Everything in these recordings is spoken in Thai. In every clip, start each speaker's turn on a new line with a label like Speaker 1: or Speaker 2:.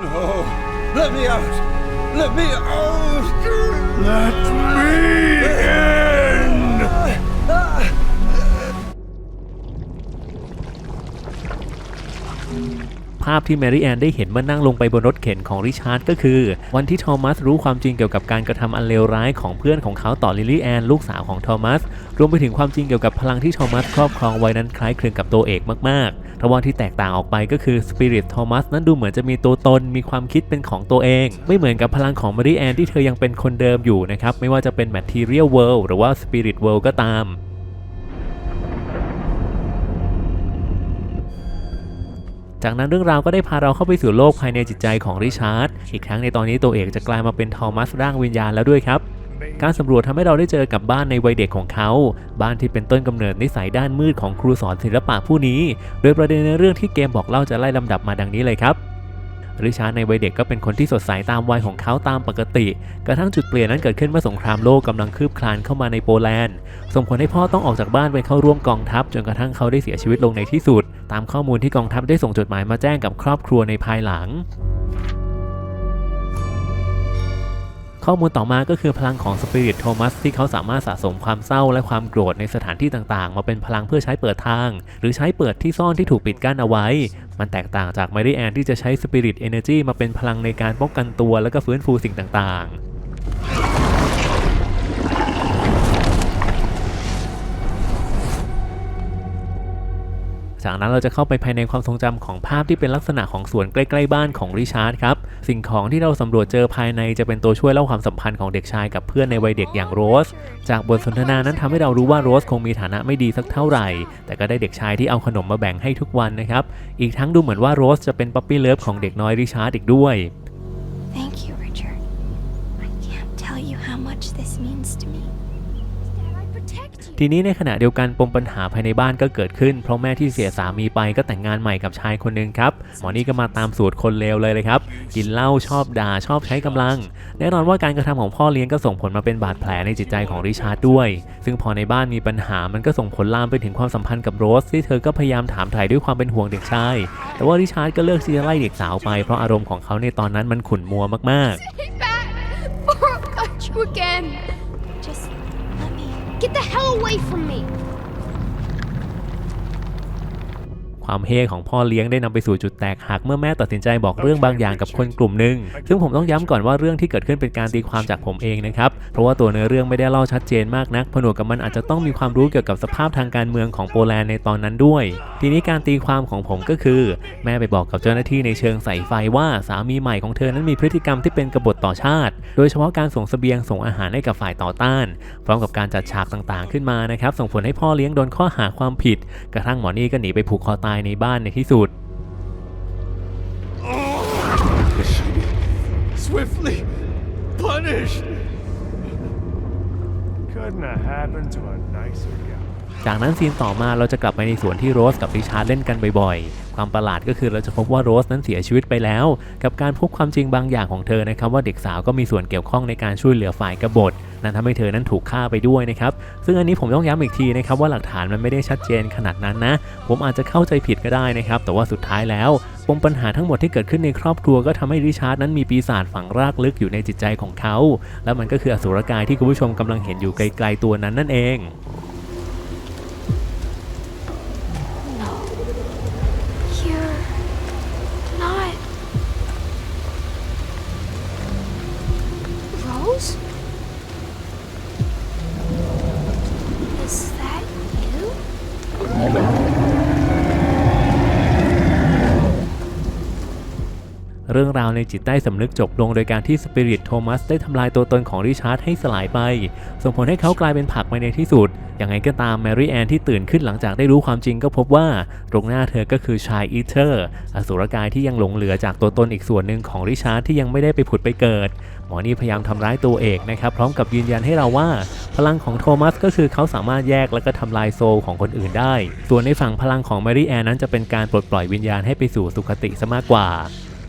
Speaker 1: No. Let me out. Let me out.
Speaker 2: Let me in!
Speaker 3: ภาพที่แมรี่แอนได้เห็นเมื่อนั่งลงไปบนรถเข็นของริชาร์ดก็คือ วันที่โทมัสรู้ความจริงเกี่ยวกับการกระทำอันเลวร้ายของเพื่อนของเขาต่อลิลลี่แอนลูกสาวของโทมัสรวมไปถึงความจริงเกี่ยวกับพลังที่โทมัสครอบครองไว้นั้นคล้ายคลึงกับตัวเอกมากๆ แต่ว่าที่แตกต่างออกไปก็คือสปิริตโทมัสนั้นดูเหมือนจะมีตัวตนมีความคิดเป็นของตัวเอง ไม่เหมือนกับพลังของแมรี่แอนที่เธอยังเป็นคนเดิมอยู่นะครับ ไม่ว่าจะเป็น Material World หรือว่า Spirit World ก็ตามจากนั้นเรื่องราวก็ได้พาเราเข้าไปสู่โลกภายในจิตใจของริชาร์ด อีกครั้งในตอนนี้ตัวเอกจะกลายมาเป็นทอมัสร่างวิญญาณแล้วด้วยครับ การสำรวจทำให้เราได้เจอกับบ้านในวัยเด็กของเขา บ้านที่เป็นต้นกำเนิดนิสัยด้านมืดของครูสอนศิลปะผู้นี้ โดยประเด็นในเรื่องที่เกมบอกเล่าจะไล่ลำดับมาดังนี้เลยครับริชาร์ดในวัยเด็กก็เป็นคนที่สดใสตามวัยของเขาตามปกติ กระทั่งจุดเปลี่ยนนั้นเกิดขึ้นเมื่อสงครามโลกกำลังคืบคลานเข้ามาในโปแลนด์ ส่งผลให้พ่อต้องออกจากบ้านไปเข้าร่วมกองทัพ จนกระทั่งเขาได้เสียชีวิตลงในที่สุด ตามข้อมูลที่กองทัพได้ส่งจดหมายมาแจ้งกับครอบครัวในภายหลัง ข้อมูลต่อมาก็คือพลังของสปิริตโทมัสที่เขาสามารถสะสมความเศร้าและความโกรธในสถานที่ต่างๆ มาเป็นพลังเพื่อใช้เปิดทาง หรือใช้เปิดที่ซ่อนที่ถูกปิดกั้นเอาไว้ มันแตกต่างจากแมรี่แอนที่จะใช้สปิริตเอเนอร์จีมาเป็นพลังในการป้องกันตัวและก็ฟื้นฟูสิ่งต่างๆ จากนั้นเราจะเข้าไปภายในความทรงจำของภาพที่เป็นลักษณะของสวนใกล้ๆบ้านของริชาร์ดครับ สิ่งของที่เราสำรวจเจอภายในจะเป็นตัวช่วยเล่าความสัมพันธ์ของเด็กชายกับเพื่อนในวัยเด็กอย่างโรส จากบทสนทนานั้นทำให้เรารู้ว่าโรสคงมีฐานะไม่ดีสักเท่าไหร่ แต่ก็ได้เด็กชายที่เอาขนมมาแบ่งให้ทุกวันนะครับ อีกทั้งดูเหมือนว่าโรสจะเป็นป๊อปปี้เลิฟของเด็กน้อยริชาร์ดอีกด้วย ทีนี้ในขณะเดียวกันปมปัญหาภายในบ้านก็เกิดขึ้น เพราะแม่ที่เสียสามีไปก็แต่งงานใหม่กับชายคนหนึ่งครับหมอนี่ก็มาตามสูตรคนเลวเลยเลยครับกินเหล้าชอบด่าชอบใช้กำลัง แน่นอนว่าการกระทำของพ่อเลี้ยงก็ส่งผลมาเป็นบาดแผลในจิตใจของริชาร์ดด้วย ซึ่งพอในบ้านมีปัญหามันก็ส่งผลลามไปถึงความสัมพันธ์กับโรสที่เธอก็พยายามถามถ่ายด้วยความเป็นห่วงเด็กชายแต่ว่าริชาร์ดก็เลือกที่จะไล่เด็กสาวไปเพราะอารมณ์ของเขาในตอนนั้นมันขุ่นมัวมากๆ
Speaker 4: get the hell away from me.
Speaker 3: ความเฮของพ่อเลี้ยงได้นำไปสู่จุดแตกหักเมื่อแม่ตัดสินใจบอกเรื่องบางอย่างกับคนกลุ่มหนึ่งซึ่งผมต้องย้ำก่อนว่าเรื่องที่เกิดขึ้นเป็นการตีความจากผมเองนะครับเพราะว่าตัวเนื้อเรื่องไม่ได้เล่าชัดเจนมากนักผนวกกับมันอาจจะต้องมีความรู้เกี่ยวกับสภาพทางการเมืองของโปแลนด์ในตอนนั้นด้วย ทีนี้การตีความของผมก็คือ แม่ไปบอกกับเจ้าหน้าที่ในเชิงใส่ไฟว่าสามีใหม่ของเธอนั้นมีพฤติกรรมที่เป็นกบฏต่อชาติ โดยเฉพาะการส่งเสบียงส่งอาหารให้กับฝ่ายต่อต้าน พร้อมกับการจัดฉากต่างๆ ขึ้นมานะครับส่งผลให้พ่อเลี้ยงโดนข้อหาความผิด กระทั่งหมอนี่ก็หนีไปผูกคอตายในบ้านในที่สุด
Speaker 1: Swiftly punished.
Speaker 2: Couldn't have happened to a nicer guy.
Speaker 3: จากนั้นซีนต่อมาเราจะกลับไปในสวนที่โรสกับริชาร์ดเล่นกันบ่อยๆ ความประหลาดก็คือเราจะพบว่าโรสนั้นเสียชีวิตไปแล้ว กับการพบความจริงบางอย่างของเธอนะครับว่าเด็กสาวก็มีส่วนเกี่ยวข้องในการช่วยเหลือฝ่ายกบฏ นั่นทำให้เธอนั้นถูกฆ่าไปด้วยนะครับซึ่งอันนี้ผมต้องย้ำอีกทีนะครับว่าหลักฐานมันไม่ได้ชัดเจนขนาดนั้นนะ ผมอาจจะเข้าใจผิดก็ได้นะครับแต่ว่าสุดท้ายแล้วปมปัญหาทั้งหมดที่เกิดขึ้นในครอบครัวก็ทำให้ริชาร์ดนั้นมีปีศาจฝังรากลึกอยู่ในจิตใจของเขา และมันก็คืออสุรกายที่คุณผู้ชมกำลังเห็นอยู่ไกลๆตัวนั้นนั่นเองาวในจิตใต้สำนึกจบลงโดยการที่สปิริตโทมัสได้ทำลายตัวตนของริชาร์ดให้สลายไป ส่งผลให้เขากลายเป็นผักไปในที่สุดอย่างไรก็ตามแมรี่แอนที่ตื่นขึ้นหลังจากได้รู้ความจริงก็พบว่า ตรงหน้าเธอก็คือชายอีเทอร์ อสุรกายที่ยังหลงเหลือจากตัวตนอีกส่วนหนึ่งของริชาร์ดที่ยังไม่ได้ไปผุดไปเกิด หมอนี่พยายามทำร้ายตัวเอกนะครับพร้อมกับยืนยันให้เราว่า พลังของโทมัสก็คือเขาสามารถแยกและก็ทำลายโซลของคนอื่นได้ ส่วนในฝั่งพลังของแมรี่แอนนั้นจะเป็นการปลดปล่อยวิญญาณให้ไปสู่สุคติซะมากกว่า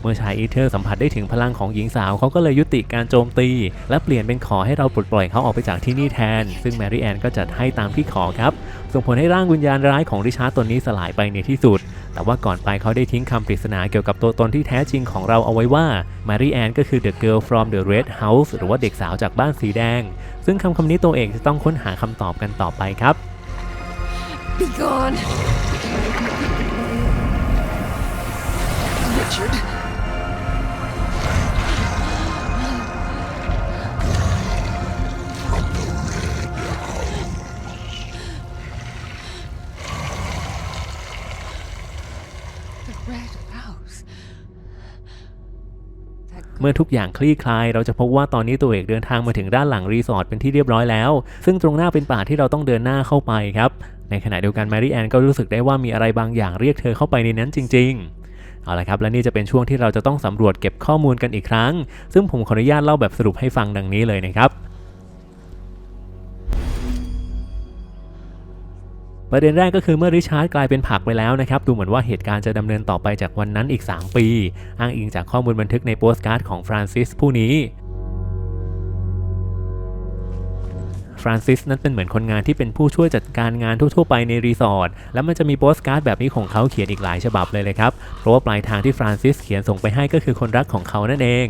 Speaker 3: เมื่อชายอีเทอร์สัมผัสได้ถึงพลังของหญิงสาวเขาก็เลยยุติการโจมตี และเปลี่ยนเป็นขอให้เราปลดปล่อยเขาออกไปจากที่นี่แทน ซึ่งแมรี่แอนก็จัดให้ตามที่ขอครับส่งผลให้ร่างวิญญาณร้ายของริชาร์ดตนนี้สลายไปในที่สุด แต่ว่าก่อนไปเขาได้ทิ้งคำปริศนาเกี่ยวกับตัวตนที่แท้จริงของเราเอาไว้ว่ามารีแอนก็คือ the girl from the red house หรือว่าเด็กสาวจากบ้านสีแดง ซึ่งคำคำนี้ตัวเองจะต้องค้นหาคำตอบกันต่อไปครับ
Speaker 5: Be gone. Richard.
Speaker 3: เมื่อทุกอย่างคลี่คลาย เราจะพบว่าตอนนี้ตัวเอกเดินทางมาถึงด้านหลังรีสอร์ทเป็นที่เรียบร้อยแล้ว ซึ่งตรงหน้าเป็นป่าที่เราต้องเดินหน้าเข้าไปครับ ในขณะเดียวกันแมรี่แอนก็รู้สึกได้ว่ามีอะไรบางอย่างเรียกเธอเข้าไปในนั้นจริง ๆเอาละครับ และนี่จะเป็นช่วงที่เราจะต้องสำรวจเก็บข้อมูลกันอีกครั้ง ซึ่งผมขออนุญาตเล่าแบบสรุปให้ฟังดังนี้เลยนะครับ ประเด็นแรกก็คือเมื่อริชาร์ดกลายเป็นผักไปแล้วนะครับ ดูเหมือนว่าเหตุการณ์จะดำเนินต่อไปจากวันนั้นอีก 3 ปี อ้างอิงจากข้อมูลบันทึกในโปสการ์ดของฟรานซิสผู้นี้ฟรานซิสนั้นเป็นเหมือนคนงานที่เป็นผู้ช่วยจัดการงานทั่ว ๆ ไปในรีสอร์ท แล้วมันจะมีโปสการ์ดแบบนี้ของเขาเขียนอีกหลายฉบับเลยเลยครับ เพราะว่าปลายทางที่ฟรานซิสเขียนส่งไปให้ก็คือคนรักของเขานั่นเอง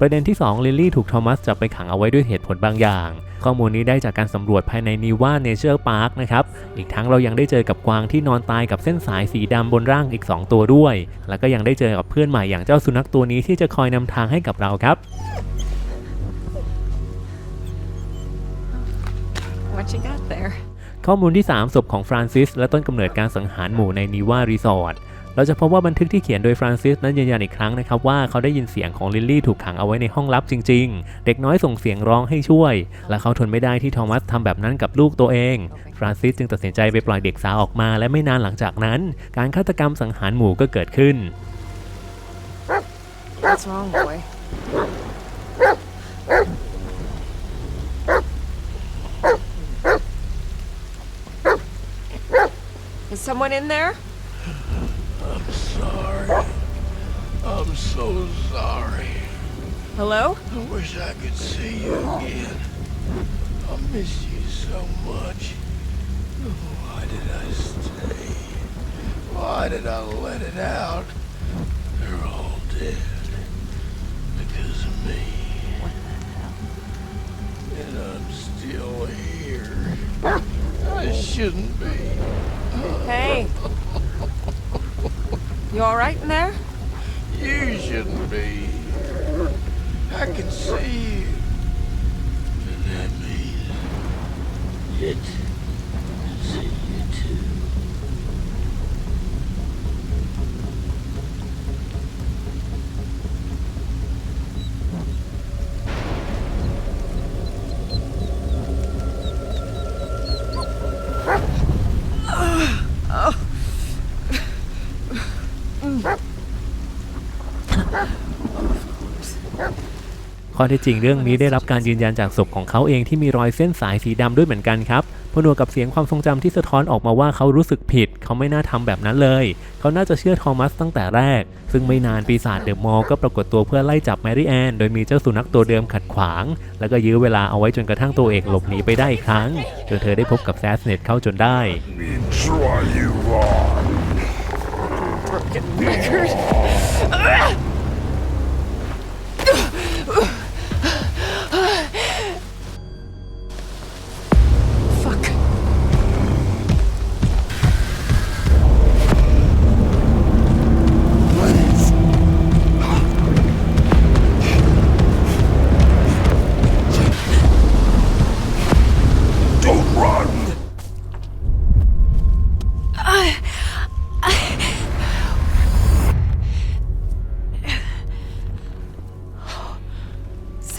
Speaker 3: ประเด็นที่ 2 ลิลลี่ถูกโทมัสจับไปขังเอาไว้ด้วยเหตุผลบางอย่าง ข้อมูลนี้ได้จากการสำรวจภายในนิว่าเนเจอร์พาร์คนะครับ อีกทั้งเรายังได้เจอกับกวางที่นอนตายกับเส้นสายสีดำบนร่างอีก 2 ตัวด้วย แล้วก็ยังได้เจอกับเพื่อนใหม่อย่างเจ้าสุนัขตัวนี้ที่จะคอยนำทางให้กับเราครับ
Speaker 5: what you got there?
Speaker 3: ข้อมูลที่ 3 ศพของฟรานซิส และต้นกำเนิดการสังหารหมู่ในนิว่ารีสอร์ท เราจะพบว่าบันทึกที่เขียนโดยฟรานซิสนั้นยืนยันอีกครั้งนะครับว่าเขาได้ยินเสียงของลิลลี่ถูกขังเอาไว้ในห้องลับจริง ๆ เด็กน้อยส่งเสียงร้องให้ช่วย และเขาทนไม่ได้ที่โทมัสทำแบบนั้นกับลูกตัวเอง ฟรานซิสจึงตัดสินใจไปปล่อยเด็กสาวออกมา และไม่นานหลังจากนั้น การฆาตกรรมสังหารหมู่ก็เกิดขึ้น
Speaker 5: What's wrong, boy? Is someone in there?
Speaker 1: I'm sorry. I'm so sorry.
Speaker 5: Hello?
Speaker 1: I wish I could see you again. I miss you so much. Oh, why did I stay? Why did I let it out? They're all dead. Because of me. What the hell? And I'm still here. I shouldn't be.
Speaker 5: Hey. You alright in there?
Speaker 1: You shouldn't be. I can see you. And that means it can see you too.
Speaker 3: ข้อเท็จจริงเรื่องนี้ได้รับการยืนยันจากศพของเขาเองที่มีรอยเส้นสายสีดำด้วยเหมือนกันครับผนวกกับเสียงความทรงจำที่สะท้อนออกมาว่าเขารู้สึกผิด เขาไม่น่าทำแบบนั้นเลย เขาน่าจะเชื่อทอมัสตั้งแต่แรก ซึ่งไม่นานปีศาจเดอะมอลก็ปรากฏตัวเพื่อไล่จับแมรี่แอน โดยมีเจ้าสุนัขตัวเดิมขัดขวาง แล้วก็ยื้อเวลาเอาไว้จนกระทั่งตัวเอกหลบหนีไปได้อีกครั้งจนเธอได้พบกับแซสเน็ตเข้าจนได้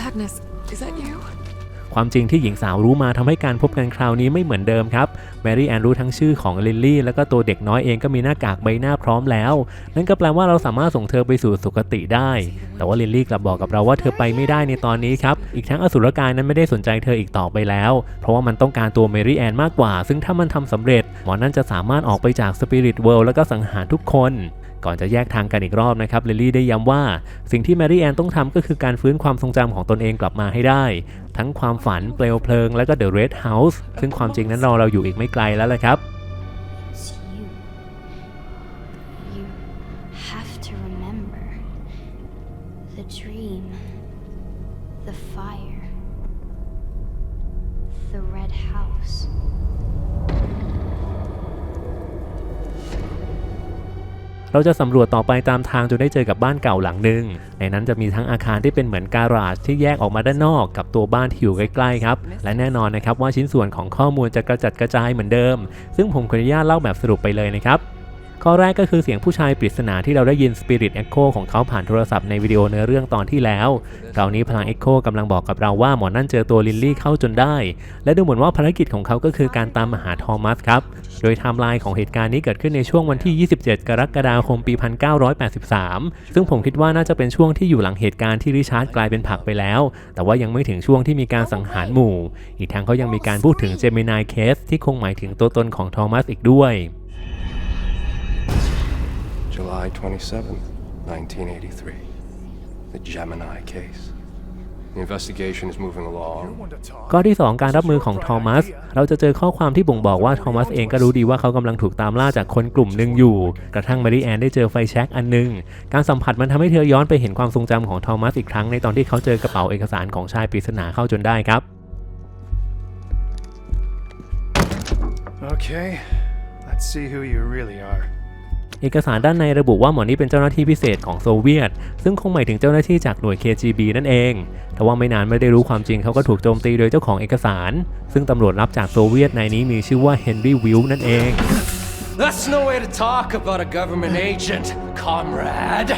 Speaker 5: Sadness, is that you?
Speaker 3: ความจริงที่หญิงสาวรู้มาทำให้การพบกันคราวนี้ไม่เหมือนเดิมครับ แมรี่แอนรู้ทั้งชื่อของลิลลี่แล้วก็ตัวเด็กน้อยเองก็มีหน้ากากใบหน้าพร้อมแล้ว นั่นก็แปลว่าเราสามารถส่งเธอไปสู่สุคติได้ แต่ว่าลิลลี่กลับบอกกับเราว่าเธอไปไม่ได้ในตอนนี้ครับ อีกทั้งอสุรกายนั้นไม่ได้สนใจเธออีกต่อไปแล้ว เพราะว่ามันต้องการตัวแมรี่แอนมากกว่า ซึ่งถ้ามันทำสำเร็จ หมอนั่นจะสามารถออกไปจากสปิริตเวิลด์แล้วก็สังหารทุกคน ก่อนจะแยกทางกันอีกรอบนะครับลิลลี่ได้ย้ำว่า สิ่งที่แมรี่แอนต้องทำก็คือการฟื้นความทรงจำของตนเองกลับมาให้ได้ ทั้งความฝันเปลวเพลิงและก็เดอะเรดเฮาส์ซึ่งความจริงนั้นรอเราอยู่อีกไม่ไกลแล้วละครับ เราจะสำรวจต่อไปตามทางจนได้เจอกับบ้านเก่าหลังหนึ่งในนั้นจะมีทั้งอาคารที่เป็นเหมือนการาจที่แยกออกมาด้านนอกกับตัวบ้านที่อยู่ใกล้ๆครับและแน่นอนนะครับว่าชิ้นส่วนของข้อมูลจะกระจัดกระจายเหมือนเดิม ซึ่งผมขออนุญาตเล่าแบบสรุปไปเลยนะครับ ข้อแรกก็คือเสียงผู้ชายปริศนาที่เราได้ยิน Spirit Echo ของเขาผ่านโทรศัพท์ในวิดีโอเนื้อเรื่องตอนที่แล้วคราวนี้พลัง Echo กำลังบอกกับเราว่าหมอนั่นเจอตัวลิลลี่เข้าจนได้ และดูเหมือนว่าภารกิจของเขาก็คือการตามมหาทอมัสครับ โดยไทม์ไลน์ของเหตุการณ์นี้เกิดขึ้นในช่วงวันที่ 27 กรกฎาคมปี 1983 ซึ่งผมคิดว่าน่าจะเป็นช่วงที่อยู่หลังเหตุการณ์ที่ริชาร์ดกลายเป็นผักไปแล้ว แต่ว่ายังไม่ถึงช่วงที่มีการสังหารหมู่ อีกทั้งเขายังมีการพูดถึงเจมินายเคสที่คงหมายถึงตัวตนของทอมัสอีกด้วย
Speaker 6: July 27th, 1983. The Gemini case. The investigation is moving along.
Speaker 3: ข้อที่ 2 การรับมือของทอมัส เราจะเจอข้อความที่บ่งบอกว่าทอมัสเองก็รู้ดีว่าเขากำลังถูกตามล่าจากคนกลุ่มหนึ่งอยู่ กระทั่งมารีแอนได้เจอไฟแช็กอันหนึง การสัมผัสมันทำให้เธอย้อนไปเห็นความทรงจำของทอมัสอีกครั้งในตอนที่เขาเจอกระเป๋าเอกสารของชายปริศนาเข้าจนได้ครับ
Speaker 7: Okay, let's see who you really are.
Speaker 3: เอกสารด้านในระบุว่าหมอนี่เป็นเจ้าหน้าที่พิเศษของโซเวียต ซึ่งคงหมายถึงเจ้าหน้าที่จากหน่วย KGB นั่นเอง แต่ว่าไม่นานไม่ได้รู้ความจริงเขาก็ถูกโจมตีโดยเจ้าของเอกสาร ซึ่งตำรวจรับจากโซเวียตในนี้มีชื่อว่าเฮนรี่วิลนั่นเอง
Speaker 8: That's no way to talk about a government agent, comrade.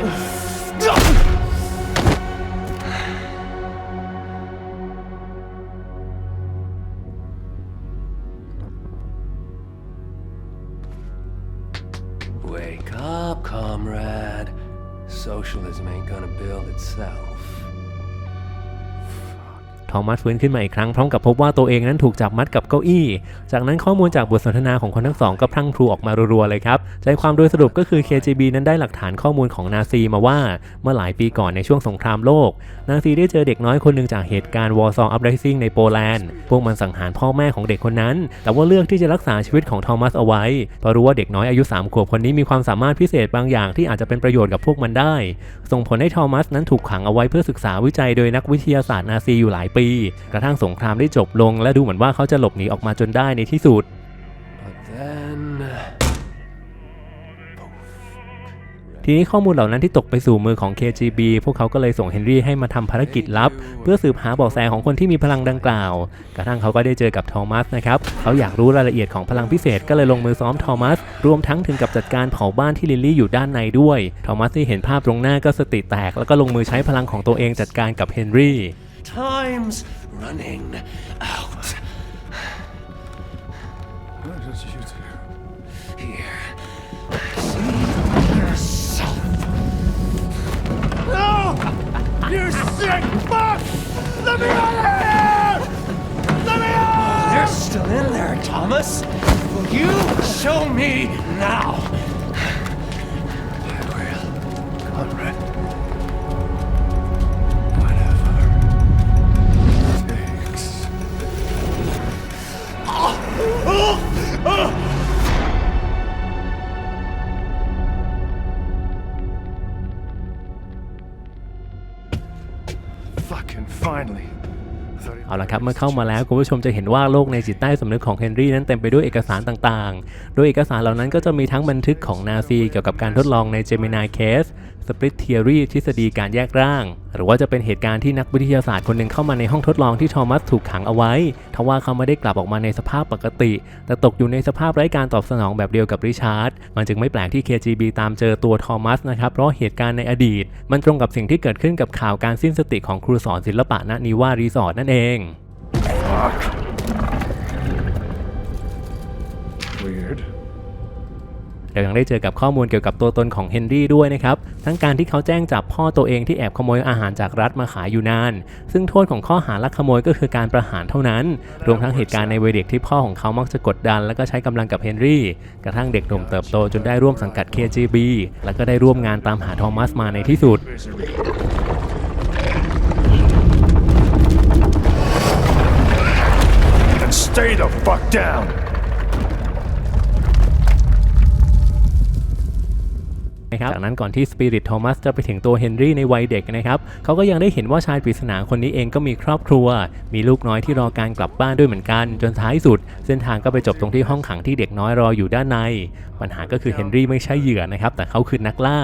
Speaker 6: Socialism ain't gonna build itself.
Speaker 3: ทอมัสฟื้นขึ้นมาอีกครั้งพร้อมกับพบว่าตัวเองนั้นถูกจับมัดกับเก้าอี้ จากนั้นข้อมูลจากบทสนทนาของคนทั้งสองก็พรั่งพรูออกมารัวๆเลยครับ ใจความโดยสรุปก็คือ KGB นั้นได้หลักฐานข้อมูลของนาซีมาว่า เมื่อหลายปีก่อนในช่วงสงครามโลก นาซีได้เจอเด็กน้อยคนหนึ่งจากเหตุการณ์วอร์ซองอัพไรซิ่งในโปแลนด์ พวกมันสังหารพ่อแม่ของเด็กคนนั้น แต่ว่าเลือกที่จะรักษาชีวิตของทอมัสเอาไว้เพราะรู้ว่าเด็กน้อยอายุ3ขวบคนนี้มีความสามารถพิเศษบางอย่างที่อาจจะเป็นประโยชน์กับพวกมันได้ ส่งผลให้ทอมัสนั้นถูกขังเอาไว้เพื่อศึกษาวิจัยโดยนักวิทยาศาสตร์นาซีอยู่หลายปีกระทั่งสงครามได้จบลง และดูเหมือนว่าเขาจะหลบหนีออกมาจนได้ในที่สุด
Speaker 6: But then.
Speaker 3: ทีนี้ข้อมูลเหล่านั้นที่ตกไปสู่มือของ KGB พวกเขาก็เลยส่งเฮนรี่ให้มาทำภารกิจลับ เพื่อสืบหาเบาะแสของคนที่มีพลังดังกล่าว กระทั่งเขาก็ได้เจอกับทอมัสนะครับ เขาอยากรู้รายละเอียดของพลังพิเศษก็เลยลงมือซ้อมทอมัส รวมทั้งถึงกับจัดการเผาบ้านที่ลิลลี่อยู่ด้านในด้วย ทอมัสที่เห็นภาพตรงหน้าก็สติแตก แล้วก็ลงมือใช้พลังของตัวเองจัดการกับเฮนรี่
Speaker 8: Time's running out.
Speaker 7: What did you do?
Speaker 8: Here. See yourself.
Speaker 1: No! You sick fuck! Let me out of here! Let me out!
Speaker 8: You're still in there, Thomas. Will you show me now?
Speaker 1: I will, Conrad.
Speaker 3: ครับเมื่อเข้ามาแล้วคุณผู้ชมจะเห็นว่าโลกในจิตใต้สำนึกของเฮนรี่นั้นเต็มไปด้วยเอกสารต่างๆ โดยเอกสารเหล่านั้นก็จะมีทั้งบันทึกของนาซีเกี่ยวกับการทดลองในเจมินายเคส Split Theory ทฤษฎีการแยกร่าง หรือว่าจะเป็นเหตุการณ์ที่นักวิทยาศาสตร์คนหนึ่งเข้ามาในห้องทดลองที่ทอมัสถูกขังเอาไว้ ทว่าเขาไม่ได้กลับออกมาในสภาพปกติ แต่ตกอยู่ในสภาพไร้การตอบสนองแบบเดียวกับริชาร์ด มันจึงไม่แปลกที่ KGB ตามเจอตัวทอมัสนะครับ เพราะเหตุการณ์ในอดีต มันตรงกับสิ่งที่เกิดขึ้นกับข่าวการสิ้นสติของครูสอนศิลปะณนิวารีสอร์ทนั่นเอง
Speaker 7: Weird.
Speaker 3: เรายังได้เจอกับข้อมูลเกี่ยวกับตัวตนของเฮนรี่ด้วยนะครับ ทั้งการที่เขาแจ้งจับพ่อตัวเองที่แอบขโมยอาหารจากรัฐมาขายอยู่นาน ซึ่งโทษของข้อหาลักขโมยก็คือการประหารเท่านั้น รวมทั้งเหตุการณ์ในวัยเด็กที่พ่อของเขามักจะกดดัน และก็ใช้กำลังกับเฮนรี่ กระทั่งเด็กหนุ่มเติบโตจนได้ร่วมสังกัด KGB และก็ได้ร่วมงานตามหาทอมัสมาในที่สุด
Speaker 2: Then stay the fuck down!
Speaker 3: นะครับจากนั้นก่อนที่สปิริตโทมัสจะไปถึงตัวเฮนรี่ในวัยเด็กนะครับเขาก็ยังได้เห็นว่าชายปริศนาคนนี้เองก็มีครอบครัว มีลูกน้อยที่รอการกลับบ้านด้วยเหมือนกัน จนท้ายสุด เส้นทางก็ไปจบตรงที่ห้องขังที่เด็กน้อยรออยู่ด้านใน ปัญหาก็คือเฮนรี่ไม่ใช่เหยื่อนะครับแต่เขาคือนักล่า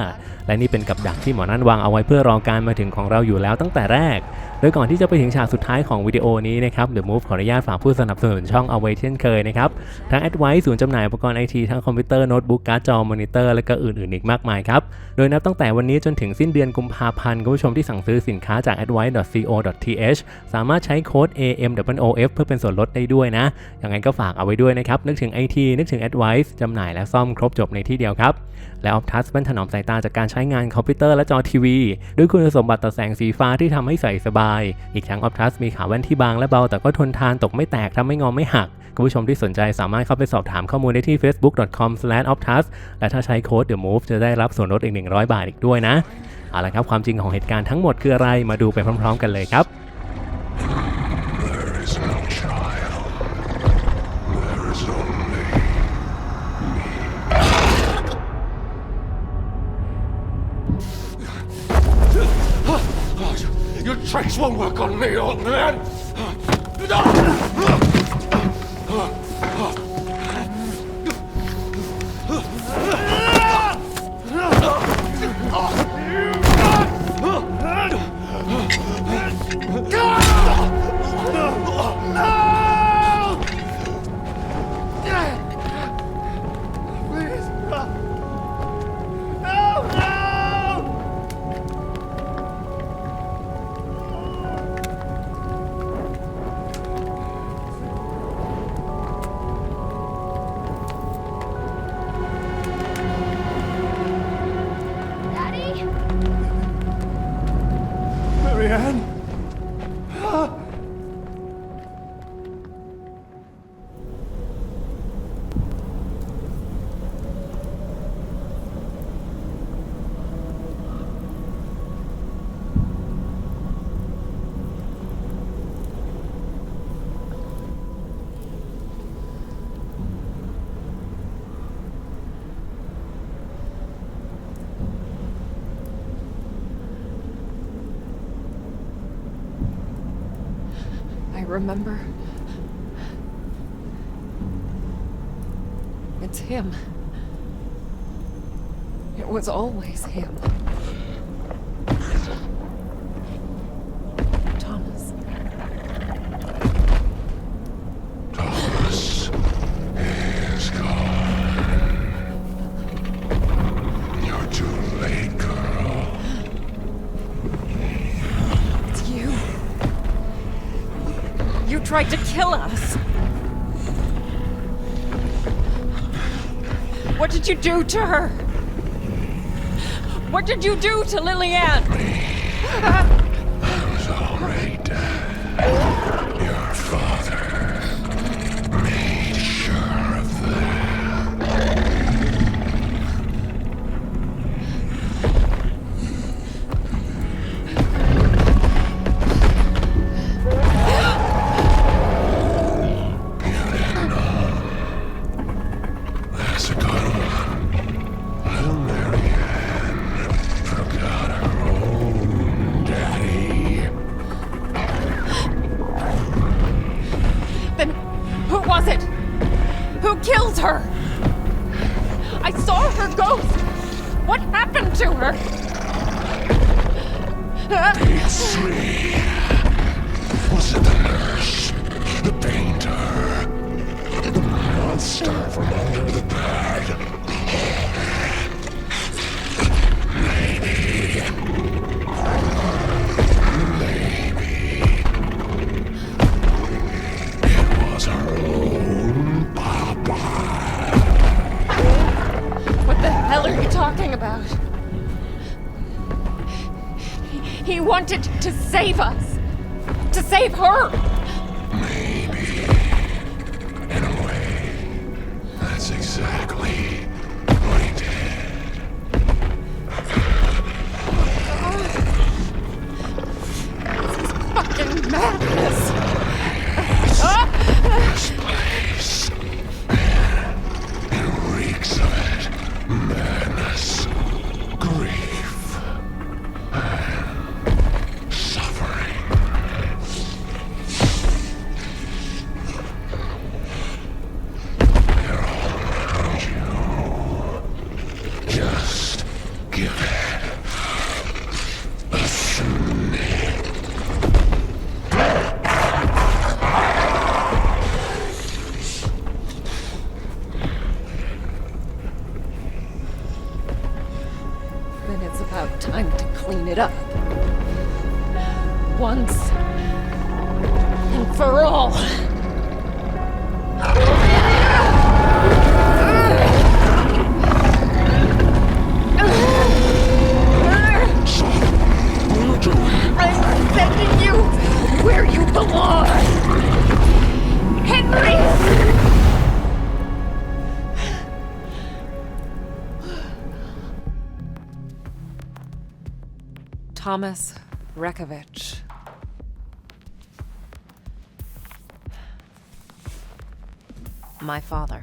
Speaker 3: และนี่เป็นกับดักที่หมอนั่นวางเอาไว้เพื่อรอการมาถึงของเราอยู่แล้วตั้งแต่แรกโดยก่อนที่จะไปถึงฉากสุดท้ายของวิดีโอนี้นะครับ The Move ขออนุญาตฝากผู้สนับสนุนช่องเอาไว้เช่นเคยนะครับ ทั้ง Advice ศูนย์จำหน่ายอุปกรณ์ไอทีทั้งคอมพิวเตอร์โน้ตบุ๊กการ์ดจอมอนิเตอร์และก็อื่นๆอีกมากมายครับ โดยนับตั้งแต่วันนี้จนถึงสิ้นเดือนกุมภาพันธ์คุณผู้ชมที่สั่งซื้อสินค้าจาก advice.co.th สามารถใช้โค้ด AMWOF เพื่อเป็นส่วนลดได้ด้วยนะยังไงก็ฝากเอาไว้ด้วยนะครับนึกถึง IT นึกถึง Advice จำหน่ายและซ่อมครบจบในที่เดียวครับ และ Optus เป็นถนอมสายตาจากการใช้งานคอมพิวเตอร์และจอทีวี ด้วยคุณสมบัติต่อแสงสีฟ้าที่ทำให้ใส่สบาย อีกทั้ง Optus มีขาแว่นที่บางและเบาแต่ก็ทนทานตกไม่แตกทำไม่งอไม่หักคุณผู้ชมที่สนใจสามารถเข้าไปสอบถามข้อมูลได้ที่ facebook.com/optus และถ้าใช้โค้ด The Move จะได้รับส่วนลดอีก 100 บาทอีกด้วยนะเอาละครับความจริงของเหตุการณ์ทั้งหมดคืออะไรมาดูไปพร้อม ๆ กันเลยครับ
Speaker 1: tricks won't work on me, old man!
Speaker 5: Remember. It's him. It was always him. Tried to kill us. What did you do to her? What did you do to Lillian? To save us. To save her.
Speaker 9: Thomas Rekovich. My father.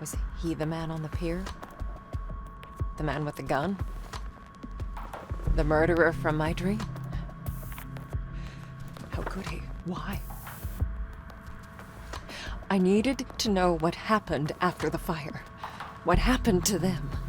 Speaker 9: Was he the man on the pier? The man with the gun? The murderer from my dream? How could he? Why? I needed to know what happened after the fire. What happened to them?